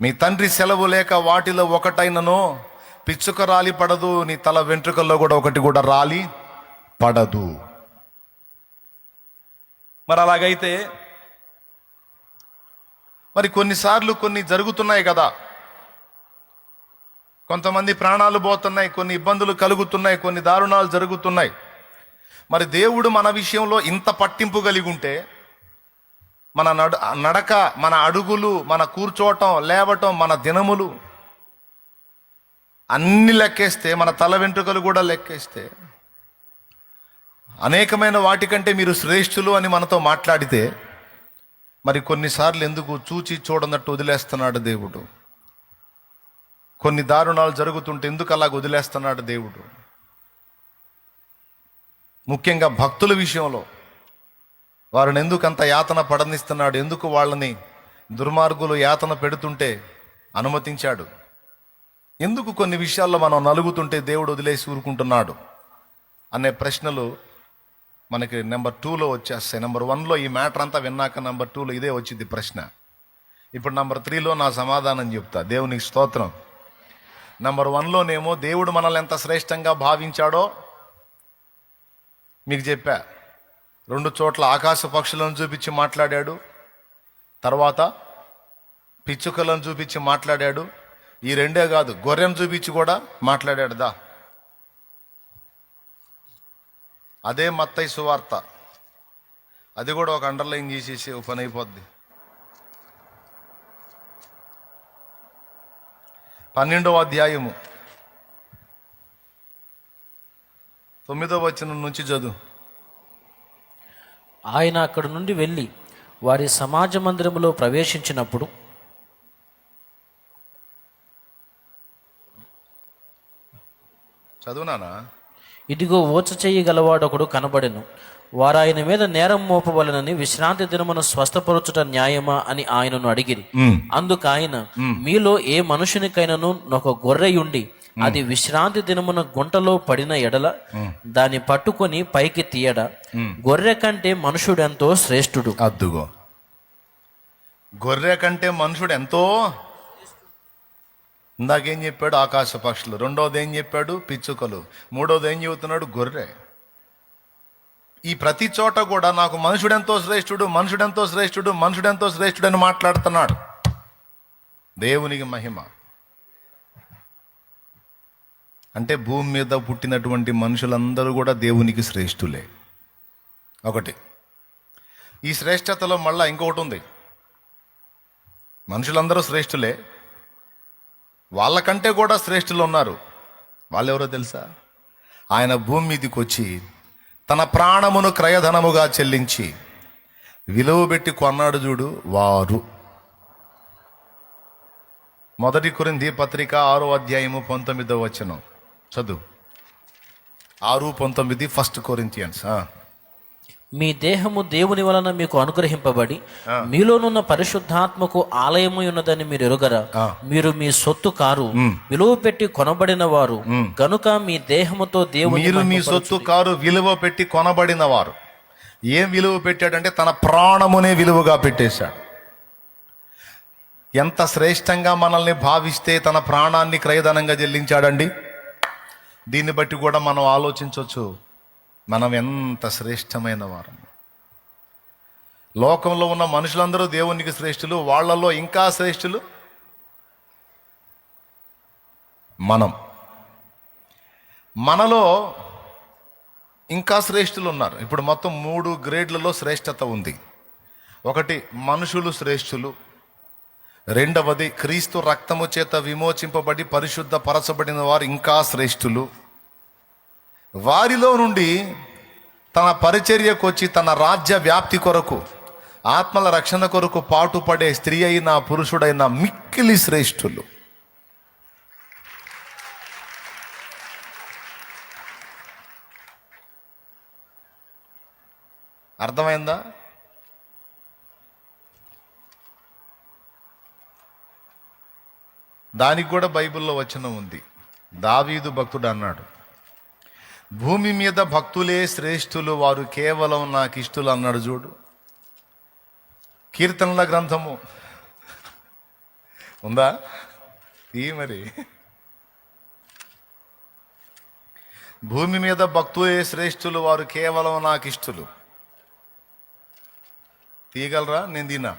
మీ తండ్రి సెలవు లేక వాటిలో ఒకటైనను పిచ్చుక రాలి పడదు నీ తల వెంట్రుకల్లో కూడా ఒకటి కూడా రాలి పడదు. మరి అలాగైతే మరి కొన్నిసార్లు కొన్ని జరుగుతున్నాయి కదా. కొంతమంది ప్రాణాలు పోతున్నాయి కొన్ని ఇబ్బందులు కలుగుతున్నాయి కొన్ని దారుణాలు జరుగుతున్నాయి. మరి దేవుడు మన విషయంలో ఇంత పట్టింపు కలిగి ఉంటే మన నడు నడక మన అడుగులు మన కూర్చోవటం లేవటం మన దినములు. అన్ని లెక్కేస్తే మన తల వెంట్రుకలు కూడా లెక్కేస్తే అనేకమైన వాటికంటే మీరు శ్రేష్ఠులు అని మనతో మాట్లాడితే మరి కొన్నిసార్లు ఎందుకు చూచి చూడనట్టు వదిలేస్తున్నాడు దేవుడు? కొన్ని దారుణాలు జరుగుతుంటే ఎందుకు అలా వదిలేస్తున్నాడు దేవుడు? ముఖ్యంగా భక్తుల విషయంలో. వారిని ఎందుకు అంత యాతన పడనిస్తున్నాడు? ఎందుకు వాళ్ళని దుర్మార్గులు యాతన పెడుతుంటే అనుమతించాడు? ఎందుకు కొన్ని విషయాల్లో మనం నలుగుతుంటే దేవుడు వదిలేసి ఊరుకుంటున్నాడు? అనే ప్రశ్నలు మనకి నెంబర్ టూలో వచ్చేస్తాయి. నెంబర్ వన్లో ఈ మ్యాటర్ అంతా విన్నాక నెంబర్ టూలో ఇదే వచ్చింది ప్రశ్న. ఇప్పుడు నెంబర్ త్రీలో నా సమాధానం చెప్తా. దేవునికి స్తోత్రం. నెంబర్ వన్లోనేమో దేవుడు మనల్ని ఎంత శ్రేష్టంగా భావించాడో మీకు చెప్పా. రెండు చోట్ల ఆకాశ పక్షులను చూపించి మాట్లాడాడు. తర్వాత పిచ్చుకలను చూపించి మాట్లాడాడు. ఈ రెండే కాదు గొర్రెను చూపించి కూడా మాట్లాడాడు. దా. అదే మత్తై సువార్త. అది కూడా ఒక అండర్లైన్ చేసేసి ఓపెన్ పని అయిపోద్ది. పన్నెండవ అధ్యాయము. తొమ్మిదవ వచనం నుంచి చదువు. ఆయన అక్కడి నుండి వెళ్ళి వారి సమాజ మందిరములో ప్రవేశించినప్పుడు చదువునానా ఇదిగో ఓచ చెయ్యి గలవాడొకడు కనబడెను. వారు ఆయన మీద నేరం మోపవలనని విశ్రాంతి దినమును స్వస్థపరచుట న్యాయమా అని ఆయనను అడిగిరి. అందుకు ఆయన మీలో ఏ మనుషునికైనను ఒక గొర్రెయుండి అది విశ్రాంతి దినమున గుంటలో పడిన ఎడల దాన్ని పట్టుకొని పైకి తీయడ. గొర్రె కంటే మనుషుడెంతో శ్రేష్ఠుడు. అద్దుగో. గొర్రె కంటే మనుషుడు ఎంతో? ఇందాకేం చెప్పాడు ఆకాశ పక్షులు. రెండోది ఏం చెప్పాడు? పిచ్చుకలు. మూడోది ఏం చెబుతున్నాడు? గొర్రె. ఈ ప్రతి చోట కూడా నాకు మనుషుడెంతో శ్రేష్ఠుడు మనుషుడెంతో శ్రేష్ఠుడు మనుషుడెంతో శ్రేష్ఠుడు అని మాట్లాడుతున్నాడు. దేవునికి మహిమ. అంటే భూమి మీద పుట్టినటువంటి మనుషులందరూ కూడా దేవునికి శ్రేష్ఠులే. ఒకటి. ఈ శ్రేష్టతలో మళ్ళా ఇంకొకటి ఉంది. మనుషులందరూ శ్రేష్ఠులే. వాళ్ళకంటే కూడా శ్రేష్ఠులు ఉన్నారు. వాళ్ళెవరో తెలుసా? ఆయన భూమి మీదకి వచ్చి తన ప్రాణమును క్రయధనముగా చెల్లించి విలువ పెట్టి కొన్నాడు చూడు వారు. మొదటి కురింది పత్రిక ఆరో అధ్యాయము పంతొమ్మిదో వచనం. చదువు. ఆరు పంతొమ్మిది ఫస్ట్ కొరింతియన్స్ మీ దేహము దేవుని వలన మీకు అనుగ్రహింపబడి మీలోనున్న పరిశుద్ధాత్మకు ఆలయము ఉన్నదని మీరు ఎరుగరా? మీరు మీ సొత్తు కారు విలువ పెట్టి కొనబడిన వారు గనుక మీ దేహముతో దేవుని మీరు మీ సొత్తు కారు విలువ పెట్టి కొనబడిన వారు. ఏం విలువ పెట్టాడంటే తన ప్రాణమునే విలువగా పెట్టేశాడు. ఎంత శ్రేష్టంగా మనల్ని భావిస్తే తన ప్రాణాన్ని క్రయధనంగా చెల్లించాడండి? దీన్ని బట్టి కూడా మనం ఆలోచించవచ్చు మనం ఎంత శ్రేష్టమైన వారం లోకంలో ఉన్న మనుషులందరూ దేవునికి శ్రేష్ఠులు వాళ్ళలో ఇంకా శ్రేష్ఠులు మనం. మనలో ఇంకా శ్రేష్ఠులు ఉన్నారు. ఇప్పుడు మొత్తం మూడు గ్రేడ్లలో శ్రేష్టత ఉంది. ఒకటి మనుషులు శ్రేష్ఠులు. రెండవది క్రీస్తు రక్తము చేత విమోచింపబడి పరిశుద్ధ పరచబడిన వారు ఇంకా శ్రేష్ఠులు. వారిలో నుండి తన పరిచర్యకు వచ్చి తన రాజ్య వ్యాప్తి కొరకు ఆత్మల రక్షణ కొరకు పాటుపడే స్త్రీ అయిన పురుషుడైన మిక్కిలి శ్రేష్ఠులు. అర్థమైందా? దానికి కూడా బైబిల్లో వచనం ఉంది. దావీదు భక్తుడు అన్నాడు భూమి మీద భక్తులే శ్రేష్ఠులు వారు కేవలం నాకు ఇష్టలు అన్నాడు చూడు. కీర్తనల గ్రంథము. ఉందా? ఈ మరి. భూమి మీద భక్తులే శ్రేష్ఠులు వారు కేవలం నాకు ఇష్టులు తీయగలరా? నేను తిన్నా.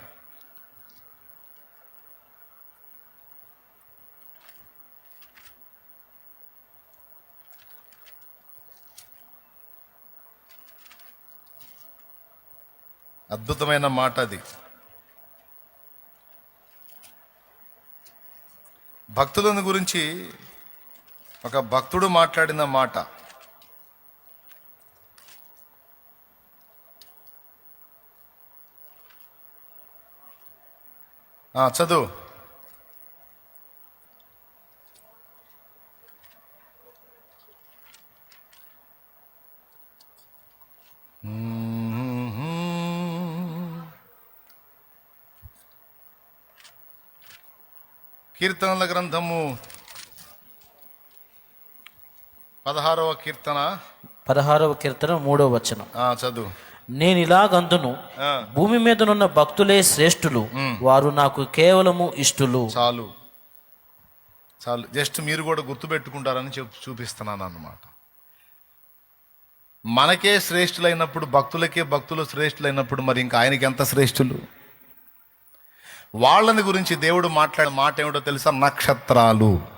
అద్భుతమైన మాట అది. భక్తులను గురించి ఒక భక్తుడు మాట్లాడిన మాట. చదువు. కీర్తనల గ్రంథము పదహారవ కీర్తన. పదహారవ కీర్తన మూడవ వచనం. చదువు. నేను ఇలాగందును భూమి మీదనున్న భక్తులే శ్రేష్ఠులు వారు నాకు కేవలము ఇష్టులు. చాలు. చాలు. జస్ట్ మీరు కూడా గుర్తుపెట్టుకుంటారని చెప్ చూపిస్తున్నాను అన్నమాట. మనకే శ్రేష్ఠులైనప్పుడు భక్తులకే భక్తులు శ్రేష్ఠులైనప్పుడు మరి ఇంకా ఆయనకి ఎంత శ్రేష్ఠులు? వాళ్ళని గురించి దేవుడు మాట్లాడే మాట ఏమిటో తెలుసా? నక్షత్రాలు.